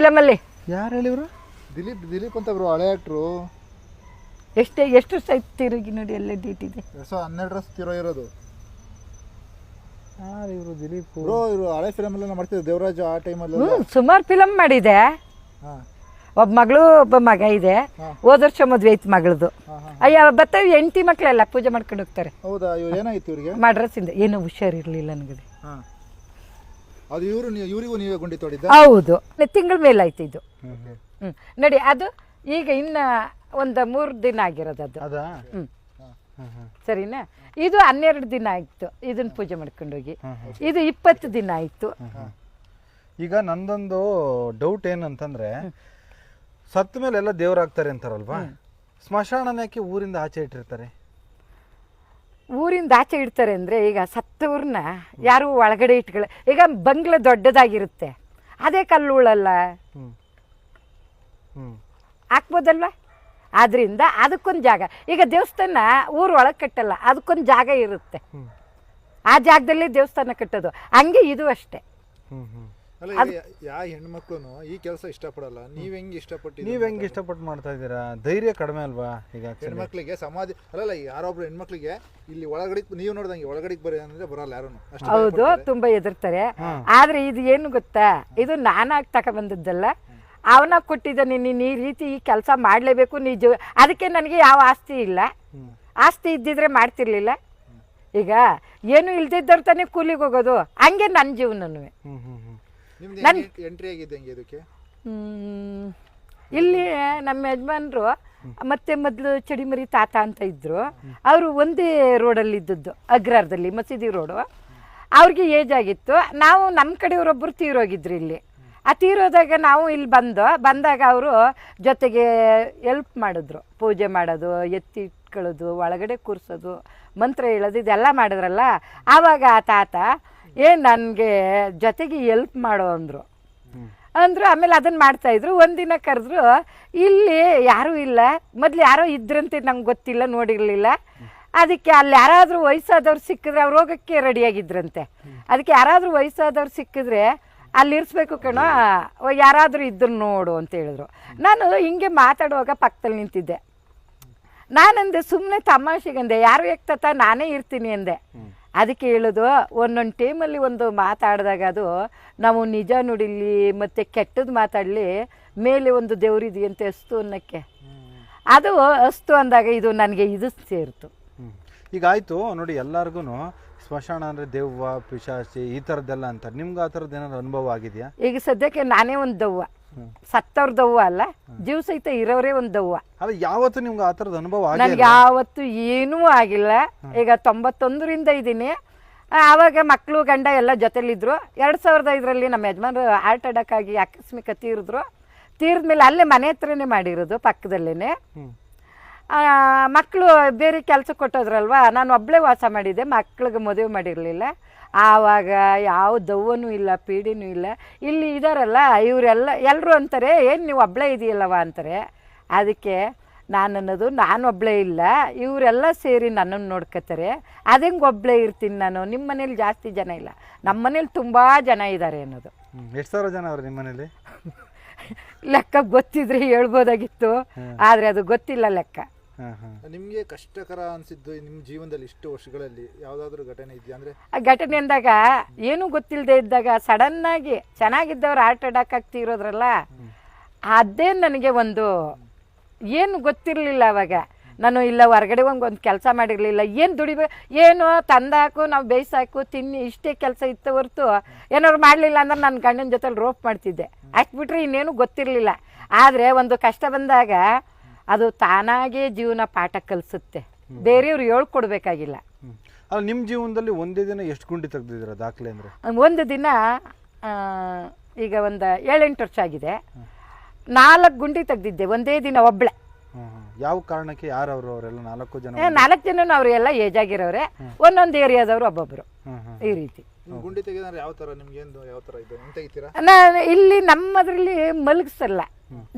ಫಿಲಮಲ್ಲಿ ಯಾರು ಹೇಳಿವ್ರು ದಿಲೀಪ್ ದಿಲೀಪ್ ಅಂತ ಬ್ರೋ ಹಳೆ ಆಕ್ಟ್ರು ಎಷ್ಟೇ ಎಷ್ಟು ಸೈತ್ ತಿರುಗಿ ನೋಡಿ ಎಲ್ಲ ಡೇಟ್ ಇದೆ. ಎರಡ್ ಸಾವಿರದ ಹನ್ನೆರಡರ ತಿರೋ ಇರೋದು. ಯಾರು ಇವರು ದಿಲೀಪ್? ಬ್ರೋ ಇವರು ಹಳೆ ಫಿಲಮ್ ಎಲ್ಲ ಮಾಡ್ತಿದ್ರು ದೇವರಾಜ್ ಆ ಟೈಮಲ್ಲಿ ಹ್ಞೂ ಸುಮಾರು ಫಿಲಮ್ ಮಾಡಿದೆ. ಹಾ. ಒಬ್ಬ ಮಗಳು ಒಬ್ಬ ಮಗ ಇದೆ. ಹೋದ ವರ್ಷ ಮದುವೆ ಐತಿ ಮಗಳದು. ಅಯ್ಯ ಬರ್ತವೆ ಎಂಟಿ ಮಕ್ಕಳೆಲ್ಲ ಪೂಜೆ ಮಾಡ್ಕೊಂಡು ಹೋಗ್ತಾರೆ. ಹೌದಾ ಇವ್ರು ಏನಾಯ್ತು ಇವ್ರಿಗೆ? ಮಾಡ್ರಸಿಂದ ಏನೋ ಹುಷಾರಿರ್ಲಿಲ್ಲ ನನಗೆ ಹಾ. ಅದು ಇವರು ಇವರಿಗೂ ನೀವೇ ಗುಂಡಿ ತೋಡಿದ್ದ ಹೌದು. ತಿಂಗಳ ಮೇಲೆ ಆಯ್ತು ಇದು. ಹ್ಞೂ ನಡಿ ಅದು ಈಗ ಇನ್ನ ಒಂದು ಮೂರು ದಿನ ಆಗಿರೋದು ಅದು. ಅದಾ? ಹ್ಞೂ ಹಾಂ ಹಾಂ ಸರಿನಾ? ಇದು ಹನ್ನೆರಡು ದಿನ ಆಯ್ತು. ಇದನ್ನ ಪೂಜೆ ಮಾಡ್ಕೊಂಡೋಗಿ ಇದು ಇಪ್ಪತ್ತು ದಿನ ಆಯ್ತು. ಈಗ ನಂದೊಂದು ಡೌಟ್ ಏನಂತಂದ್ರೆ ಸತ್ತ ಮೇಲೆ ಎಲ್ಲ ದೇವ್ರಾಗ್ತಾರೆ ಅಂತಾರಲ್ವಾ? ಸ್ಮಶಾನನ ಯಾಕೆ ಊರಿಂದ ಆಚೆ ಇಟ್ಟಿರ್ತಾರೆ. ಊರಿಂದ ಆಚೆ ಇಡ್ತಾರೆ ಅಂದರೆ ಈಗ ಸತ್ತವ್ರನ್ನ ಯಾರು ಒಳಗಡೆ ಇಟ್ಕೊಳ್ಳ ಈಗ ಬಂಗ್ಲೆ ದೊಡ್ಡದಾಗಿರುತ್ತೆ. ಅದೇ ಕಲ್ಲು ಉಳಲ್ಲ ಹಾಕ್ಬೋದಲ್ವ ಆದ್ರಿಂದ ಅದಕ್ಕೊಂದು ಜಾಗ. ಈಗ ದೇವಸ್ಥಾನ ಊರು ಒಳಗೆ ಕಟ್ಟಲ್ಲ ಅದಕ್ಕೊಂದು ಜಾಗ ಇರುತ್ತೆ. ಆ ಜಾಗದಲ್ಲಿ ದೇವಸ್ಥಾನ ಕಟ್ಟೋದು. ಹಂಗೆ ಇದು ಅಷ್ಟೇ. ಅಲ್ಲ ಯಾವ ಹೆಣ್ಮಕ್ಳು ಈ ಕೆಲಸ ಇಷ್ಟಪಡಲ್ಲ. ನೀವ್ ಹೆಂಗ್ ಇಷ್ಟಪಟ್ಟು ನೀವ್ ಹೆಂಗ್ ಇಷ್ಟಪಟ್ಟು ಮಾಡ್ತಾ ಇದ್ದೀರಾ? ಧೈರ್ಯ ಕಡಿಮೆ ಅಲ್ವಾ ಈಗ? ಹೆಣ್ಮಕ್ಳಿಗೆ ಸಮಾಧಿ ಅಲ್ಲಲ್ಲ ಯಾರೊಬ್ರು ಹೆಣ್ಮಕ್ಳಿಗೆ ಇಲ್ಲಿ ಒಳಗಡೆ ನೀವು ನೋಡ್ದಂಗೆ ಒಳಗಡೆ ಬರೀ ಅಂದ್ರೆ ಬರಲ್ಲ ಯಾರು ಅಷ್ಟು ಹೌದು ತುಂಬಾ ಹೆದರ್ತಾರೆ. ಆದ್ರೆ ಇದು ಏನು ಗೊತ್ತಾ? ಇದು ನಾನಾಗಿ ತಗೊಬಂದದ್ದಲ್ಲ. ಅವನ ಕೊಟ್ಟಿದ್ದಾನೆ ನೀನು ಈ ರೀತಿ ಈ ಕೆಲಸ ಮಾಡಲೇಬೇಕು ನೀ ಜೀವ ಅದಕ್ಕೆ ನನಗೆ ಯಾವ ಆಸ್ತಿ ಇಲ್ಲ. ಆಸ್ತಿ ಇದ್ದಿದ್ರೆ ಮಾಡ್ತಿರ್ಲಿಲ್ಲ. ಈಗ ಏನು ಇಲ್ದಿದ್ದವ್ರು ತಾನೇ ಕೂಲಿಗೆ ಹೋಗೋದು. ಹಂಗೆ ನನ್ನ ಜೀವನನೂ. ಎಂಟ್ರಿ ಹೆಂಗೆ ಇದಕ್ಕೆ? ಹ್ಮ್. ಇಲ್ಲಿ ನಮ್ಮ ಯಜಮಾನ್ರು ಮತ್ತೆ ಮೊದಲು ಚಡಿಮರಿ ತಾತ ಅಂತ ಇದ್ರು. ಅವರು ಒಂದೇ ರೋಡಲ್ಲಿ ಇದ್ದದ್ದು ಅಗ್ರಾರದಲ್ಲಿ ಮಸೀದಿ ರೋಡು. ಅವ್ರಿಗೆ ಏಜ್ ಆಗಿತ್ತು. ನಾವು ನಮ್ಮ ಕಡೆಯವರೊಬ್ಬರು ತೀರೋಗಿದ್ರು ಇಲ್ಲಿ. ಆ ತೀರೋದಾಗ ನಾವು ಇಲ್ಲಿ ಬಂದು ಬಂದಾಗ ಅವರು ಜೊತೆಗೆ ಎಲ್ಪ್ ಮಾಡಿದ್ರು. ಪೂಜೆ ಮಾಡೋದು ಎತ್ತಿ ಇಟ್ಕೊಳ್ಳೋದು ಒಳಗಡೆ ಕೂರಿಸೋದು ಮಂತ್ರ ಹೇಳೋದು ಇದೆಲ್ಲ ಮಾಡಿದ್ರಲ್ಲ ಆವಾಗ ಆ ತಾತ ಏ, ನನಗೆ ಜೊತೆಗೆ ಎಲ್ಪ್ ಮಾಡೋ ಅಂದರು. ಅಂದರು, ಆಮೇಲೆ ಅದನ್ನು ಮಾಡ್ತಾಯಿದ್ರು ಒಂದಿನ ಕರೆದ್ರು, ಇಲ್ಲಿ ಯಾರೂ ಇಲ್ಲ. ಮೊದಲು ಯಾರೋ ಇದ್ರಂತೆ ನಂಗೆ ಗೊತ್ತಿಲ್ಲ, ನೋಡಿರಲಿಲ್ಲ. ಅದಕ್ಕೆ ಅಲ್ಲಿ ಯಾರಾದರೂ ವಯಸ್ಸಾದವ್ರು ಸಿಕ್ಕಿದ್ರೆ ಅವ್ರು ಹೋಗೋಕ್ಕೆ ರೆಡಿಯಾಗಿದ್ರಂತೆ ಅದಕ್ಕೆ ಯಾರಾದರೂ ವಯಸ್ಸಾದವ್ರು ಸಿಕ್ಕಿದ್ರೆ ಅಲ್ಲಿ ಇರಿಸ್ಬೇಕು ಕಣೋ. ಯಾರಾದರೂ ಇದ್ರು ನೋಡು ಅಂತ ಹೇಳಿದ್ರು. ನಾನು ಹಿಂಗೆ ಮಾತಾಡುವಾಗ ಪಕ್ಕದಲ್ಲಿ ನಿಂತಿದ್ದೆ. ನಾನಂದೆ ಸುಮ್ಮನೆ ತಮಾಷೆಗಂದೆ. ಯಾರು ಎಕ್ತತ ನಾನೇ ಇರ್ತೀನಿ ಅಂದೆ. ಅದಕ್ಕೆ ಹೇಳೋದು ಒಂದೊಂದು ಟೈಮಲ್ಲಿ ಒಂದು ಮಾತಾಡಿದಾಗ ಅದು ನಾವು ನಿಜ ನುಡಿಲಿ ಮತ್ತು ಕೆಟ್ಟದ್ದು ಮಾತಾಡಲಿ ಮೇಲೆ ಒಂದು ದೇವರಿದೆಯಂತೆ ಅಸ್ತು ಅನ್ನಕ್ಕೆ. ಅದು ಅಸ್ತು ಅಂದಾಗ ಇದು ನನಗೆ ಇದು ಸೇರಿತು. ಈಗ ಆಯಿತು ನೋಡಿ ಎಲ್ಲರಿಗೂ ಸ್ಮಶಾನ ಅಂದರೆ ದೆವ್ವ ಪಿಶಾಚಿ ಈ ಥರದ್ದೆಲ್ಲ ಅಂತಾರೆ. ನಿಮ್ಗೆ ಆ ಥರದ್ದು ಏನಾದ್ರು ಅನುಭವ ಆಗಿದೆಯಾ? ಈಗ ಸದ್ಯಕ್ಕೆ ನಾನೇ ಒಂದು ದವ್ವ. ಸತ್ತವ್ರ ದವ್ವ ಅಲ್ಲ ಜೀವ ಸಹಿತ ಇರೋರೇ ಒಂದು ದವ್ವ. ಯಾವತ್ತು ನಿಮ್ಗೆ ಆ ಥರದ ಅನುಭವ ನನ್ಗೆ ಯಾವತ್ತೂ ಏನೂ ಆಗಿಲ್ಲ. ಈಗ ತೊಂಬತ್ತೊಂದರಿಂದ ಇದ್ದೀನಿ. ಆವಾಗ ಮಕ್ಕಳು ಗಂಡ ಎಲ್ಲ ಜೊತೆಲಿದ್ರು. ಎರಡ್ ಸಾವಿರದ ಐದರಲ್ಲಿ ನಮ್ಮ ಯಜಮಾನ್ರು ಹಾರ್ಟ್ ಅಟ್ಯಾಕ್ ಆಗಿ ಆಕಸ್ಮಿಕ ತೀರಿದ್ರು. ತೀರಿದ್ಮೇಲೆ ಅಲ್ಲೇ ಮನೆ ಹತ್ರನೇ ಮಾಡಿರೋದು ಪಕ್ಕದಲ್ಲೇ ಹ್ಮ್. ಮಕ್ಕಳು ಬೇರೆ ಕೆಲಸ ಕೊಟ್ಟೋದ್ರಲ್ವ? ನಾನು ಒಬ್ಬಳೇ ವಾಸ ಮಾಡಿದ್ದೆ ಮಕ್ಳಿಗೆ ಮದುವೆ ಮಾಡಿರಲಿಲ್ಲ. ಆವಾಗ ಯಾವ ದವ್ವನೂ ಇಲ್ಲ ಪೀಡಿನೂ ಇಲ್ಲ. ಇಲ್ಲಿ ಇದಾರಲ್ಲ ಇವರೆಲ್ಲ ಎಲ್ಲರೂ ಅಂತಾರೆ ಏನು ನೀವು ಒಬ್ಬಳೇ ಇದೆಯಲ್ಲವ? ಅಂತಾರೆ. ಅದಕ್ಕೆ ನಾನು ಅನ್ನೋದು ನಾನು ಒಬ್ಬಳೇ ಇಲ್ಲ ಇವರೆಲ್ಲ ಸೇರಿ ನನ್ನನ್ನು ನೋಡ್ಕೋತಾರೆ. ಅದಂಗೆ ಒಬ್ಬಳೇ ಇರ್ತೀನಿ ನಾನು? ನಿಮ್ಮ ಮನೇಲಿ ಜಾಸ್ತಿ ಜನ ಇಲ್ಲ. ನಮ್ಮ ಮನೇಲಿ ತುಂಬ ಜನ ಇದ್ದಾರೆ ಅನ್ನೋದು. ಎಷ್ಟು ಸಾವಿರ ಜನ ಅವ್ರು ನಿಮ್ಮ ಮನೇಲಿ? ಲೆಕ್ಕ ಗೊತ್ತಿದ್ರೆ ಹೇಳ್ಬೋದಾಗಿತ್ತು. ಆದರೆ ಅದು ಗೊತ್ತಿಲ್ಲ ಲೆಕ್ಕ. ನಿಮ್ಗೆ ಕಷ್ಟಕರ ಅನ್ಸಿದ್ದು ನಿಮ್ ಜೀವನದಲ್ಲಿ ಇಷ್ಟು ವರ್ಷಗಳಲ್ಲಿ ಯಾವ್ದಾದ್ರು ಘಟನೆ ಇದೆಯಾ ಅಂದ್ರೆ? ಆ ಘಟನೆ ಅಂದಾಗ ಏನೂ ಗೊತ್ತಿಲ್ಲದೆ ಇದ್ದಾಗ ಸಡನ್ ಆಗಿ ಚೆನ್ನಾಗಿದ್ದವ್ರು ಹಾರ್ಟ್ ಅಟ್ಯಾಕ್ ಆಗ್ತಿರೋದ್ರಲ್ಲ ಅದೇ ನನಗೆ ಒಂದು ಏನು ಗೊತ್ತಿರಲಿಲ್ಲ ಅವಾಗ. ನಾನು ಇಲ್ಲ ಹೊರಗಡೆ ಹೋಗಿ ಒಂದು ಕೆಲಸ ಮಾಡಿರಲಿಲ್ಲ. ಏನು ದುಡಿಬೇಕು ಏನು ತಂದಾಕು ನಾವು ಬೇಯಿಸಾಕು ತಿನ್ನಿ ಇಷ್ಟೇ ಕೆಲಸ ಇತ್ತು ಹೊರತು ಏನಾದ್ರು ಮಾಡಲಿಲ್ಲ ಅಂದ್ರೆ ನನ್ನ ಗಂಡನ ಜೊತೆಲಿ ರೋಪ್ ಮಾಡ್ತಿದ್ದೆ. ಅಷ್ಟು ಬಿಟ್ರೆ ಇನ್ನೇನು ಗೊತ್ತಿರಲಿಲ್ಲ. ಆದರೆ ಒಂದು ಕಷ್ಟ ಬಂದಾಗ ಅದು ತಾನಾಗೇ ಜೀವನ ಪಾಠ ಕಲಿಸುತ್ತೆ. ಬೇರೆಯವ್ರು ಹೇಳ್ಕೊಡ್ಬೇಕಾಗಿಲ್ಲ. ಅಲ್ಲ ನಿಮ್ಮ ಜೀವನದಲ್ಲಿ ಒಂದೇ ದಿನ ಎಷ್ಟು ಗುಂಡಿ ತೆಗ್ದಿದ್ದೀರಾ ದಾಖಲೆ ಅಂದರೆ? ಒಂದು ದಿನ ಈಗ ಒಂದು ಏಳೆಂಟು ವರ್ಷ ಆಗಿದೆ. ನಾಲ್ಕು ಗುಂಡಿ ತೆಗ್ದಿದ್ದೆ ಒಂದೇ ದಿನ ಹಾಂ ಯಾವ ಕಾರಣಕ್ಕೆ ಯಾರು ಅವರು ಅವರೆಲ್ಲ ನಾಲ್ಕು ಜನ ನಾಲ್ಕು ಜನ ಅವರೆಲ್ಲ ಎಲ್ಲ ಏಜ್ ಆಗಿರೋರೆ. ಒಂದೊಂದು ಏರಿಯಾದವರು ಹಾಂ ಈ ರೀತಿ. ಗುಂಡಿ ತೆಗೆದ್ರೆ ಯಾವ ತರ ನಿಮ್ಗೇನು ಯಾವ ತರ ಇದೆ ಹೆಂಗ್ ತೆಗಿತೀರಾ ನಾನು ಇಲ್ಲಿ ನಮ್ಮದ್ರಲ್ಲಿ ಮಲಗಿಸಲ್ಲ.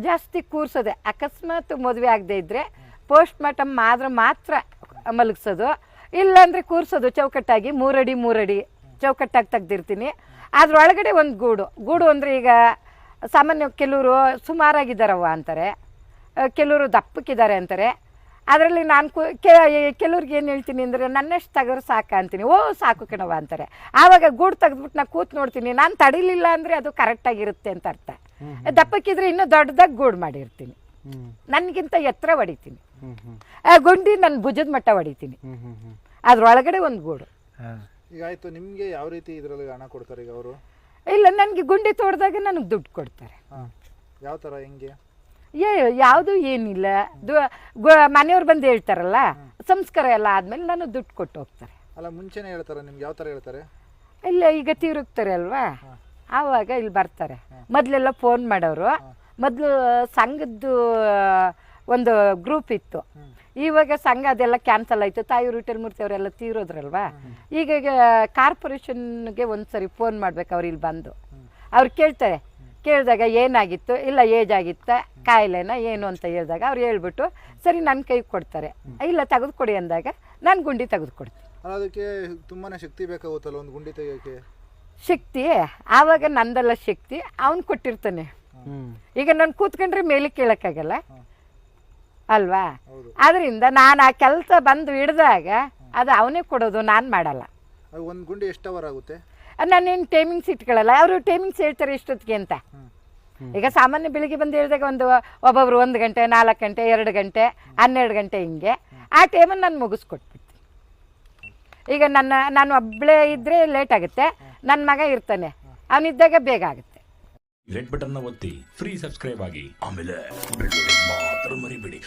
ಜಾಸ್ತಿ ಕೂರ್ಸೋದೆ. ಅಕಸ್ಮಾತ್ ಮದುವೆ ಆಗದೆ ಇದ್ರೆ ಪೋಸ್ಟ್ ಮಾರ್ಟಮ್ ಆದ್ರೆ ಮಾತ್ರ ಮಲಗಿಸೋದು. ಇಲ್ಲಾಂದ್ರೆ ಕೂರ್ಸೋದು ಚೌಕಟ್ಟಾಗಿ ಮೂರಡಿ ಮೂರಡಿ ಚೌಕಟ್ಟಾಗಿ ತೆಗ್ದಿರ್ತೀನಿ. ಅದ್ರೊಳಗಡೆ ಒಂದು ಗೂಡು. ಗೂಡು ಅಂದರೆ ಈಗ ಸಾಮಾನ್ಯ ಕೆಲವರು ಸುಮಾರಾಗಿದ್ದಾರವ್ವ ಅಂತಾರೆ. ಕೆಲವರು ದಪ್ಪಕ್ಕಿದ್ದಾರೆ ಅಂತಾರೆ. ಅದರಲ್ಲಿ ನಾನು ಕು ಕೆಲವ್ರಿಗೆ ಏನು ಹೇಳ್ತೀನಿ ಅಂದರೆ ನನ್ನಷ್ಟು ತೆಗೆದ್ರೆ ಸಾಕು ಅಂತೀನಿ. ಓ ಸಾಕು ಕಣವ ಅಂತಾರೆ. ಆವಾಗ ಗೂಡು ತೆಗೆದ್ಬಿಟ್ಟು ನಾನು ಕೂತ್ ನೋಡ್ತೀನಿ. ನಾನು ತಡಿಲಿಲ್ಲ ಅಂದರೆ ಅದು ಕರೆಕ್ಟಾಗಿರುತ್ತೆ ಅಂತ ಅರ್ಥ. ದಪ್ಪಕ್ಕಿದ್ರೆ ಇನ್ನೂ ದೊಡ್ಡದಾಗಿ ಗೂಡು ಮಾಡಿರ್ತೀನಿ. ನನಗಿಂತ ಎತ್ತರ ಹೊಡಿತೀನಿ. ಗುಂಡಿ ನನ್ನ ಭುಜದ ಮಟ್ಟ ಹೊಡಿತೀನಿ. ಅದರೊಳಗಡೆ ಒಂದು ಗೂಡು. ಈಗ ಆಯ್ತು ನಿಮಗೆ ಯಾವ ರೀತಿ ಇದರಲ್ಲಿ ಹಣ ಕೊಡ್ತಾರೆ ಈಗ ಅವರು? ಇಲ್ಲ ನನಗೆ ಗುಂಡಿ ತೋಡ್ದಾಗ ನನಗೆ ದುಡ್ಡು ಕೊಡ್ತಾರೆ. ಯಾವ ಥರ ಹೆಂಗೆ? ಏ ಯಾವುದು ಏನಿಲ್ಲ. ಮನೆಯವ್ರು ಬಂದು ಹೇಳ್ತಾರಲ್ಲ ಸಂಸ್ಕಾರ ಎಲ್ಲ ಆದ್ಮೇಲೆ ನಾನು ದುಡ್ಡು ಕೊಟ್ಟು ಹೋಗ್ತಾರೆ. ಅಲ್ಲ ಮುಂಚೆನೇ ಹೇಳ್ತಾರೆ? ನಿಮ್ಗೆ ಯಾವ ಥರ ಹೇಳ್ತಾರೆ? ಇಲ್ಲ ಈಗ ತೀರುಗ್ತಾರೆ ಅಲ್ವಾ? ಆವಾಗ ಇಲ್ಲಿ ಬರ್ತಾರೆ. ಮೊದಲೆಲ್ಲ ಫೋನ್ ಮಾಡೋರು. ಮೊದಲು ಸಂಘದ್ದು ಒಂದು ಗ್ರೂಪ್ ಇತ್ತು. ಇವಾಗ ಸಂಘ ಅದೆಲ್ಲ ಕ್ಯಾನ್ಸಲ್ ಆಯಿತು. ತಾಯಿ ರಿಟೇಲ್ ಮೂರ್ತಿ ಅವರೆಲ್ಲ ತೀರೋದ್ರಲ್ವಾ? ಈಗ ಕಾರ್ಪೊರೇಷನ್ಗೆ ಒಂದ್ಸರಿ ಫೋನ್ ಮಾಡ್ಬೇಕು ಅವ್ರು ಇಲ್ಲಿ ಬಂದು. ಅವ್ರು ಕೇಳ್ತಾರೆ ಕೇಳಿದಾಗ ಏನಾಗಿತ್ತು? ಇಲ್ಲ ಏಜ್ ಆಗಿತ್ತ? ಕಾಯಿಲೆನ ಏನು ಅಂತ ಹೇಳಿದಾಗ ಅವ್ರು ಹೇಳ್ಬಿಟ್ಟು ಸರಿ ನನ್ನ ಕೈಗೆ ಕೊಡ್ತಾರೆ. ಇಲ್ಲ ತೆಗೆದುಕೊಡಿ ಅಂದಾಗ ನಾನು ಗುಂಡಿ ತೆಗೆದುಕೊಡ್ತೀನಿ. ಅದಕ್ಕೆ ತುಂಬಾನೇ ಶಕ್ತಿ ಬೇಕಾಗುತ್ತಲ್ಲ ಒಂದು ಗುಂಡಿ ತೆಗೆಯೋಕೆ? ಶಕ್ತಿ? ಆವಾಗ ನಂದಲ್ಲ ಶಕ್ತಿ ಅವನು ಕೊಟ್ಟಿರ್ತಾನೆ. ಈಗ ನಾನು ಕೂತ್ಕೊಂಡ್ರೆ ಮೇಲೆ ಕೇಳೋಕ್ಕಾಗಲ್ಲ? ಅಲ್ವಾ. ಅದರಿಂದ ನಾನು ಆ ಕೆಲಸ ಬಂದು ಹಿಡಿದಾಗ ಅದು ಅವನೇ ಕೊಡೋದು ನಾನು ಮಾಡಲ್ಲ. ಒಂದು ಗುಂಡಿ ಎಷ್ಟು ಅವರ್ ಆಗುತ್ತೆ? ನಾನೇನು ಟೈಮಿಂಗ್ಸ್ ಇಟ್ಕೊಳ್ಳಲ್ಲ ಅವರು ಟೈಮಿಂಗ್ಸ್ ಹೇಳ್ತಾರೆ ಇಷ್ಟೊತ್ತಿಗೆ ಅಂತ. ಈಗ ಸಾಮಾನ್ಯ ಬೆಳಿಗ್ಗೆ ಬಂದು ಹೇಳಿದಾಗ ಒಂದು ಒಬ್ಬೊಬ್ರು ಒಂದು ಗಂಟೆ ನಾಲ್ಕು ಗಂಟೆ ಎರಡು ಗಂಟೆ ಹನ್ನೆರಡು ಗಂಟೆ ಹಿಂಗೆ. ಆ ಟೈಮನ್ನು ನಾನು ಮುಗಿಸ್ಕೊಟ್ಬಿಡ್ತೀನಿ. ಈಗ ನನ್ನ ನಾನು ಒಬ್ಬಳೇ ಇದ್ದರೆ ಲೇಟ್ ಆಗುತ್ತೆ. ನನ್ನ ಮಗ ಇರ್ತಾನೆ. ಅವನಿದ್ದಾಗ ಬೇಗ ಆಗುತ್ತೆ. ರೆಡ್ ಬಟನ್ ಒತ್ತಿ ಫ್ರೀ ಸಬ್ಸ್ಕ್ರೈಬ್ ಆಗಿ ಆಮೇಲೆ ಮಾತ್ರ ಮರಿಬೇಡಿ.